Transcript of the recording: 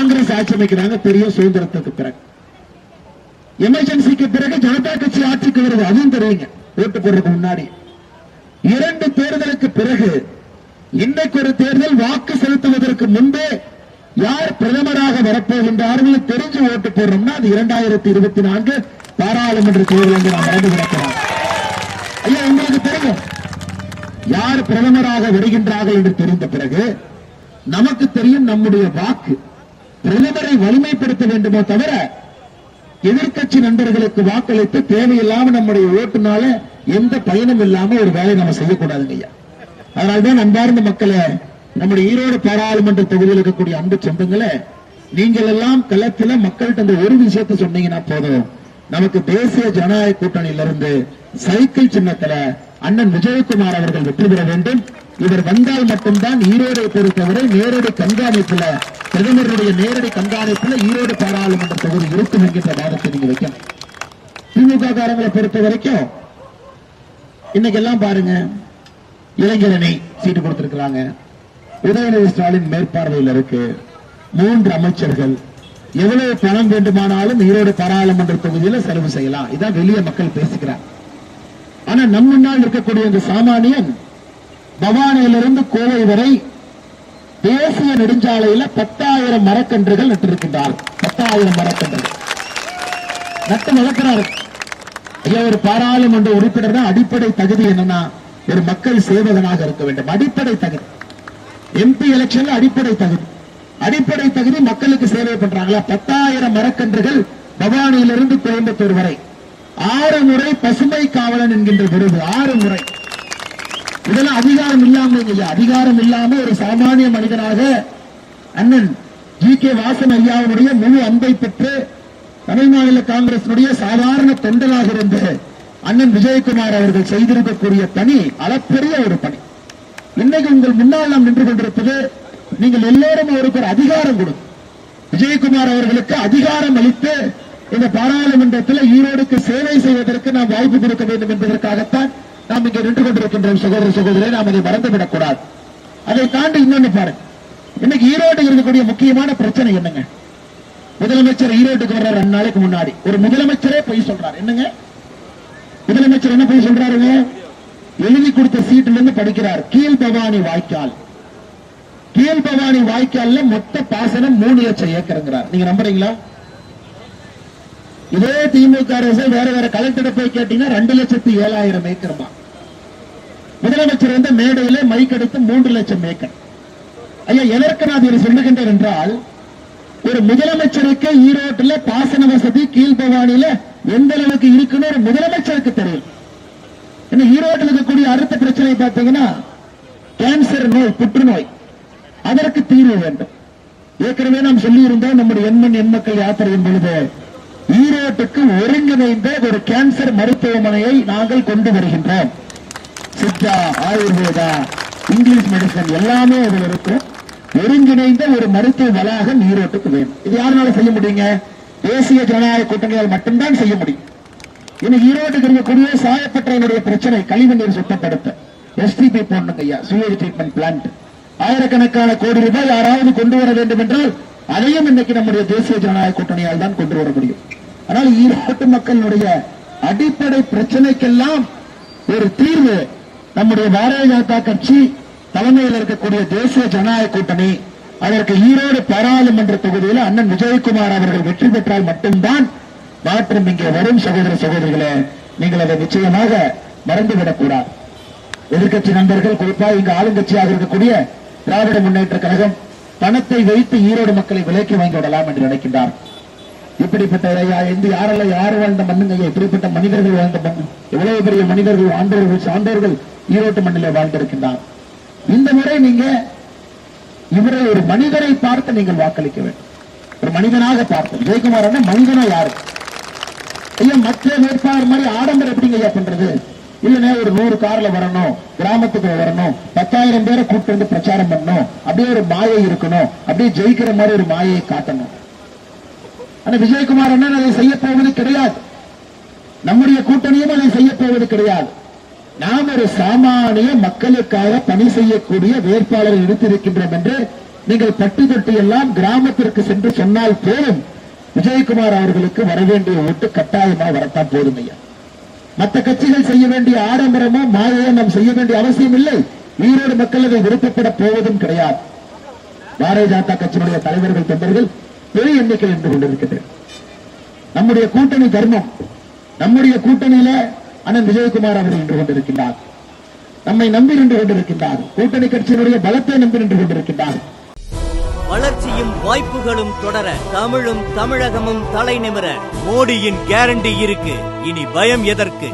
காங்கிரஸ் ஆட்சி அமைக்கிறாங்க பெரிய சுதந்திரத்துக்கு பிறகு. எமர்ஜென்சிக்கு பிறகு ஜனதா கட்சி ஆட்சிக்கு வருது அதுவும் தெரியுங்க ஓட்டு போடுறதுக்கு முன்னாடி. இரண்டு தேர்தலுக்கு பிறகு இன்னைக்கு ஒரு தேர்தல் வாக்கு செலுத்துவதற்கு முன்பே யார் பிரதமராக வரப்போகின்றார்கள் தெரிஞ்சு ஓட்டு போடுறோம்னா அது இரண்டாயிரத்தி இருபத்தி நான்கு பாராளுமன்ற தேர்தல் என்று நாம் மறந்து கிடக்கிறோம் ஐயா உங்களுக்கு தெரியும் யார் பிரதமராக வருகின்றார்கள் என்று தெரிந்த பிறகு நமக்கு தெரியும் நம்முடைய வாக்கு. பிரதமரை வலிமைப்படுத்த வேண்டுமோ தவிர எதிர்கட்சி நண்பர்களுக்கு வாக்களித்து தேவையில்லாம நம்முடைய ஓட்டுனால எந்த பயனும் இல்லாம ஒரு வேலை நம்ம செய்யக்கூடாதுங்க ஐயா. அதனால்தான் அன்பார்ந்த மக்களை நம்முடைய ஈரோடு பாராளுமன்ற தொகுதியில் இருக்கக்கூடிய அன்பு சொந்தங்களை நீங்கள் எல்லாம் களத்துல மக்கள்கிட்ட அந்த ஒரு விஷயத்தை சொன்னீங்கன்னா போதும். நமக்கு தேசிய ஜனநாயக கூட்டணியில இருந்து சைக்கிள் சின்னத்துல அண்ணன் விஜயகுமார் அவர்கள் வெற்றி பெற வேண்டும். இவர் வந்தால் மட்டும்தான் ஈரோடை பொறுத்தவரை நேரடி கண்காணிப்புல பிரதமருடைய நேரடி கண்காணிப்புல ஈரோடு பாராளுமன்ற தொகுதி இருக்கும் என்கின்ற வாதத்தை நீங்க வைக்கணும். திமுக காரங்களை பொறுத்த வரைக்கும் இன்னைக்கு எல்லாம் பாருங்க இளைஞரணி சீட்டு கொடுத்திருக்கிறாங்க. உதயநிதி ஸ்டாலின் மேற்பார்வையில் இருக்கு. மூன்று அமைச்சர்கள். எவ்வளவு பணம் வேண்டுமானாலும் ஈரோடு பாராளுமன்ற தொகுதியில செலவு செய்யலாம். இதான் வெளிய மக்கள் பேசுகிறார் ஆனா நம்ம முன்னால் இருக்கக்கூடிய இந்த சாமானியன் பவானியிலிருந்து கோவை வரை நெடுஞ்சாலையில பத்தாயிரம் மரக்கன்றுகள் நட்டிருக்கின்றார் பத்தாயிரம் மரக்கன்றுகள். நட்டு வளர்க்கிறார். ஐயா ஒரு பாராளுமன்ற உறுப்பினர் தான் அடிப்படை தகுதி என்னன்னா ஒரு மக்கள் சேவகனாக இருக்க வேண்டும். அடிப்படை தகுதி. எம்பி எலெக்ஷன்ல அடிப்படை தகுதி. அடிப்படை தகுதி மக்களுக்கு சேவை பண்றாங்களா? பத்தாயிரம் மரக்கன்றுகள் பவானியிலிருந்து கோயம்புத்தூர் வரை. ஆறு முறை பசுமை காவலன் என்கின்ற விருது. ஆறு முறை. இதெல்லாம் அதிகாரம் இல்லாம இல்லையா? அதிகாரம் இல்லாம ஒரு சாமானிய மனிதனாக அண்ணன் ஜி கே வாசன் ஐயாவுடைய முழு அன்பை பெற்று தமிழ் மாநில காங்கிரசினுடைய சாதாரண தொண்டனாக இருந்த அண்ணன் விஜயகுமார் அவர்கள் செய்திருக்கக்கூடிய பணி அளப்பெரிய ஒரு பணி. இன்னைக்கு உங்கள் முன்னால் நாம் நின்று கொண்டிருப்பது நீங்கள் எல்லோரும் அவருக்கு ஒரு அதிகாரம் கொடுக்கும் விஜயகுமார் அவர்களுக்கு அதிகாரம் அளித்து இந்த பாராளுமன்றத்தில் ஈரோடுக்கு சேவை செய்வதற்கு நாம் வாய்ப்பு கொடுக்க வேண்டும் என்பதற்காகத்தான் நாம் இங்கே நின்று கொண்டிருக்கின்றோம் சகோதர சகோதரரை நாம் அதை மறந்துவிடக் கூடாது அதை தாண்டி இன்னொன்னு பாருங்க. இன்னைக்கு ஈரோடு இருக்கக்கூடிய முக்கியமான பிரச்சனை என்னங்க? முதலமைச்சர் ஈரோட்டுக்கு வர்ற ரெண்டு நாளைக்கு முன்னாடி. ஒரு முதலமைச்சரே போய் சொல்றாரு. என்னங்க? முதலமைச்சர் என்ன போய் சொல்றாருங்க? எழுதி கொடுத்த சீட்டுல இருந்து படிக்கிறார் கீழ் பவானி வாய்க்கால். கீழ் பவானி வாய்க்கால்ல மொத்த பாசனம் மூணு லட்சம் ஏக்கருங்கிறார். நீங்க நம்புறீங்களா? இதே திமுக அரசு வேற வேற கலெக்டரை போய் கேட்டீங்கன்னா ரெண்டு லட்சத்தி ஏழாயிரம் ஏக்கருமா? முதலமைச்சர் வந்து மேடையில மைக் எடுத்து மூன்று லட்சம் ஏக்கர். ஐயா எதற்கு நான் இதை சொல்லுகின்றேன் என்றால் ஒரு முதலமைச்சருக்கு ஈரோட்டுல பாசன வசதி கீழ்பவானியில எந்த அளவுக்கு இருக்குன்னு ஒரு முதலமைச்சருக்கு தெரியும் என்ன ஈரோட்டில் இருக்கக்கூடிய அடுத்த பிரச்சனை பார்த்தீங்கன்னா கேன்சர் நோய் புற்றுநோய். அதற்கு தீர்வு வேண்டும். ஏற்கனவே நாம் சொல்லியிருந்தோம் நம்முடைய எண்மண் எண்மக்கள் யாத்திரையின் பொழுது ஈரோட்டுக்கு ஒருங்கிணைந்த ஒரு கேன்சர் மருத்துவமனையை நாங்கள் கொண்டு வருகின்றோம். சித்தா ஆயுர்வேதா இங்கிலீஷ் மெடிசன் எல்லாமே அதில் இருக்கு. ஒருங்கிணைந்த ஒரு மருத்துவ வளாகம் ஈரோட்டுக்கு வேணும் இது யாருனால செய்ய முடியுங்க? தேசிய ஜனநாயக கூட்டணியால் மட்டும்தான் செய்ய முடியும். இன்னைக்கு ஈரோட்டுக்கு இருக்கக்கூடிய சாயப்பட்டறையினுடைய பிரச்சனை கழிவுநீர் சுத்தப்படுத்த. எஸ்டிபி போடணுங்க ஐயா சுயேஜ் ட்ரீட்மெண்ட் பிளான்ட் ஆயிரக்கணக்கான கோடி ரூபாய் யாராவது கொண்டு வர வேண்டும் என்றால் அதையும் இன்னைக்கு நம்முடைய தேசிய ஜனநாயக கூட்டணியால் தான் கொண்டு வர முடியும். ஆனால் ஈரோட்டு மக்களுடைய அடிப்படை பிரச்சனைக்கெல்லாம் ஒரு தீர்வு நம்முடைய பாரதிய ஜனதா கட்சி தலைமையில் இருக்கக்கூடிய தேசிய ஜனநாயக கூட்டணி அதற்கு ஈரோடு பாராளுமன்ற தொகுதியில் அண்ணன் விஜயகுமார் அவர்கள் வெற்றி பெற்றால் மட்டும்தான் மாற்றம் இங்கே வரும். சகோதர சகோதரிகளே நீங்கள் அதை நிச்சயமாக மறந்துவிடக்கூடாது எதிர்கட்சி நண்பர்கள் குறிப்பாக இங்கு ஆளுங்கட்சியாக இருக்கக்கூடிய திராவிட முன்னேற்ற கழகம் பணத்தை வைத்து ஈரோடு மக்களை விலைக்கு வாங்கி விடலாம் என்று நினைக்கின்றார் இப்படிப்பட்ட ஐயா, எந்த யாரெல்லாம் யார் வாழ்ந்த மண்ணுங்க இப்படிப்பட்ட மனிதர்கள் வாழ்ந்த மண் எவ்வளவு பெரிய மனிதர்கள் ஆண்டோர்கள் சான்றோர்கள் ஈரோட்டு மண்ணில வாழ்ந்திருக்கின்றார். இந்த முறை நீங்க இவரை ஒரு மனிதரை பார்த்து நீங்கள் வாக்களிக்க வேண்டும். ஒரு மனிதனாக பார்த்து ஜெயக்குமார் மனிதனா யாரு? ஐயா மற்ற வேட்பாளர் மாதிரி ஆடம்பரம் எப்படிங்க ஐயா பண்றது? இல்லனே ஒரு நூறு கார்ல வரணும் கிராமத்துக்கு வரணும் பத்தாயிரம் பேரை கூப்பிட்டு வந்து பிரச்சாரம் பண்ணணும் அப்படியே ஒரு மாயை இருக்கணும் அப்படியே ஜெயிக்கிற மாதிரி ஒரு மாயை காட்டணும். ஆனா விஜயகுமார் அண்ணன் அதை செய்ய போவது கிடையாது. நம்முடைய கூட்டணியும் அதை செய்ய போவது கிடையாது. நாம் ஒரு சாமானிய மக்களுக்காக பணி செய்யக்கூடிய வேட்பாளரை எடுத்திருக்கின்றோம் என்று நீங்கள் பட்டி தொட்டி எல்லாம் கிராமத்திற்கு சென்று சொன்னால் போதும் விஜயகுமார் அவர்களுக்கு வரவேண்டிய ஓட்டு கட்டாயமா வரத்தான் போதும் ஐயா. மற்ற கட்சிகள் செய்ய வேண்டிய ஆடம்பரமோ மாயோ நாம் செய்ய வேண்டிய அவசியம் இல்லை. ஈரோடு மக்கள் அதை விருப்பப்பட போவதும் கிடையாது. பாரதிய ஜனதா கட்சியினுடைய தலைவர்கள் தொண்டர்கள் பெரிய எண்ணிக்கை இருந்து கொண்டிருக்கிறது நம்முடைய கூட்டணி தர்மம் நம்முடைய கூட்டணியில அண்ணன் விஜயகுமார் அவர்கள் நின்று கொண்டிருக்கின்றார். நம்மை நம்பி நின்று கொண்டிருக்கின்றார். கூட்டணி கட்சியினுடைய பலத்தை நம்பி நின்று கொண்டிருக்கின்றார். வளர்ச்சியும் வாய்ப்புகளும் தொடர தமிழும் தமிழகமும் தலைநிமிர மோடியின் கேரண்டி இருக்கு. இனி பயம் எதற்கு?